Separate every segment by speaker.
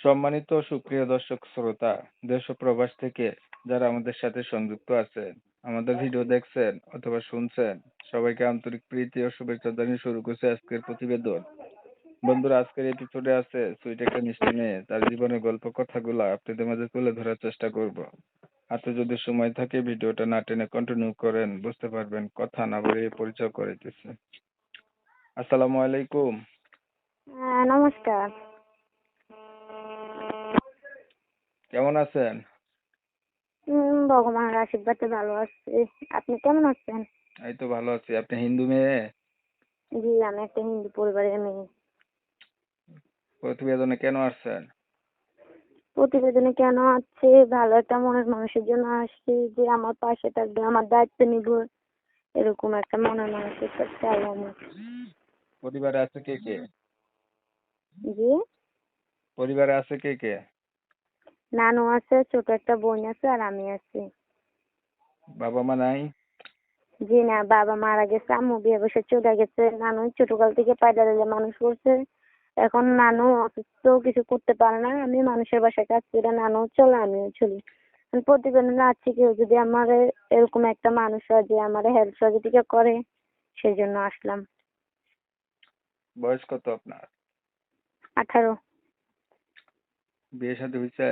Speaker 1: সম্মানিত সুপ্রিয় দর্শক শ্রোতা, দেশ ও প্রবাস থেকে যারা আমাদের সাথে সংযুক্ত আছেন, আমাদের ভিডিও দেখছেন অথবা শুনছেন, সবাইকে আন্তরিক প্রীতি ও শুভেচ্ছা জানিয়ে শুরু করছে আজকের প্রতিবেদন। বন্ধুরা, আজকের এপিসোডে আছে সুইট একটা মিষ্টি মেয়ে, তার জীবনের গল্প কথাগুলো আপনাদের মাঝে তুলে ধরার চেষ্টা করব। হাতে যদি সময় থাকে, ভিডিওটা না টেনে কন্টিনিউ করেন, বুঝতে পারবেন কথা না বলে পরিচয় করে দিচ্ছে আসসালামু আলাইকুম।
Speaker 2: হ্যাঁ নমস্কার।
Speaker 1: কেমন আছেন?
Speaker 2: ভগবানের আশীর্বাদে ভালো আছি। আপনি কেমন আছেন?
Speaker 1: এই তো ভালো আছি। আপনি হিন্দু মেয়ে?
Speaker 2: জি আমি একটা হিন্দু পরিবারের মেয়ে।
Speaker 1: প্রতিবেদনে কেন আসছেন?
Speaker 2: প্রতিবেদনে কেন আছে ভালো একটা মনের মানুষের জন্য আসছি যে আমার পাশে থাকবে আমার দায়িত্ব নিব। এরকম একটা মনের মানুষের চাই আমি
Speaker 1: পরিবারে আছে কে কে?
Speaker 2: জি?
Speaker 1: পরিবারে আছে কে কে?
Speaker 2: নানু আছে ছোট একটা বোন আছে আর আমি আছি।
Speaker 1: বাবা মা নাই?
Speaker 2: জি না বাবা মারা গেছে আম্মু বিয়ে বসে চলে গেছে। নানু ছোটকাল থেকে পায়দা দিলে মানুষ করছে। এখন নানু অসুস্থ কিছু করতে পারে না। আমি মানুষের বাসায় কাজ করে নানু চলে আমিও চলি। প্রতিবেদনে আছি কেউ যদি আমার এরকম একটা মানুষ হয় যে আমার হেল্প সহযোগিতা করে সেই জন্য আসলাম।
Speaker 1: বয়স কত আপনার?
Speaker 2: আঠারো।
Speaker 1: বিয়ে শাদী হয়েছে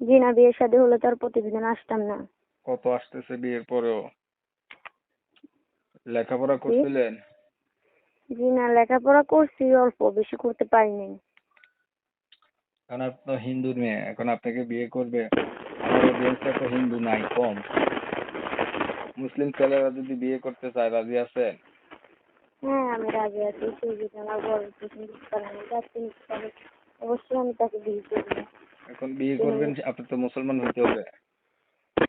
Speaker 2: জি না বিয়ের শাদী হলে তো আর প্রতিবেদন আসতাম না।
Speaker 1: কত আসতেছে বিয়ের পরেও? লেখাপড়া করছিলেন?
Speaker 2: জি না লেখাপড়া করছি অল্প বেশি করতে পারিনি
Speaker 1: কারণ আপনি তো হিন্দুর মেয়ে এখন আপনাকে বিয়ে করবে। তো হিন্দু নাই কম। মুসলিম ছেলেরা যদি বিয়ে করতে চায় রাজি আছেন?
Speaker 2: হ্যাঁ আমি রাজি আছি। আমার বড় পছন্দ করে আমি অবশ্যই আমি তাকে বিয়ে করব।
Speaker 1: এখন বিয়ে করবেন আপনি তো মুসলমান হতে হবে।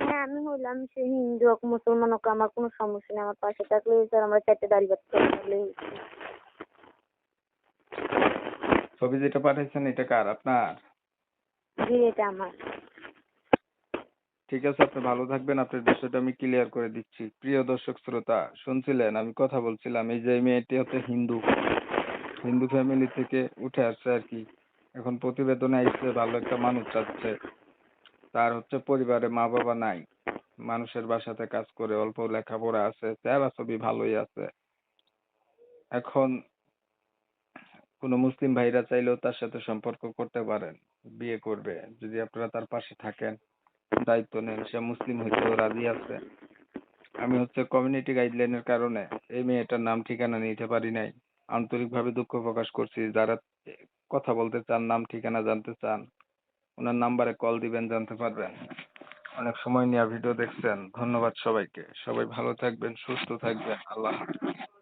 Speaker 2: হ্যাঁ আমি হইলাম সে হিন্দু হোক মুসলমান হোক আমার কোনো সমস্যা নেই আমার পাশে থাকলে স্যার আমরা চারটে দাঁড়িয়ে বাচ্চা থাকলে
Speaker 1: ছবি যেটা পাঠাইছেন এটা কার? আপনার?
Speaker 2: জি এটা আমার।
Speaker 1: ঠিক আছে আপনি ভালো থাকবেন আপনার বিষয়টা আমি ক্লিয়ার করে দিচ্ছি। প্রিয় দর্শক শ্রোতা শুনছিলেন? আমি কথা বলছিলাম এই যে মেয়েটি হচ্ছে হিন্দু। হিন্দু ফ্যামিলি থেকে উঠে আসছে আর কি। এখন প্রতিবেদনে আসছে ভালো একটা মানুষ চাচ্ছে। তার হচ্ছে পরিবারে মা বাবা নাই। মানুষের বাসাতে কাজ করে, অল্প লেখাপড়া আছে চেহারা ছবি ভালোই আছে। এখন কোনো মুসলিম ভাইরা চাইলেও তার সাথে সম্পর্ক করতে পারেন, বিয়ে করবে। যদি আপনারা তার পাশে থাকেন, দায়িত্ব নেন, সে মুসলিম হইতেও রাজি আছে। আমি হচ্ছে কমিউনিটি গাইডলাইনের কারণে এই মেয়েটার নাম ঠিকানা নিতে পারি নাই। আন্তরিকভাবে দুঃখ প্রকাশ করছি, যারা কথা বলতে চান, নাম, ঠিকানা জানতে চান, ওনার নাম্বারে কল দিবেন, জানতে পারবেন। অনেক সময় নিয়ে ভিডিও দেখছেন। ধন্যবাদ সবাইকে। সবাই ভালো থাকবেন, সুস্থ থাকবেন। আল্লাহ হাফেজ।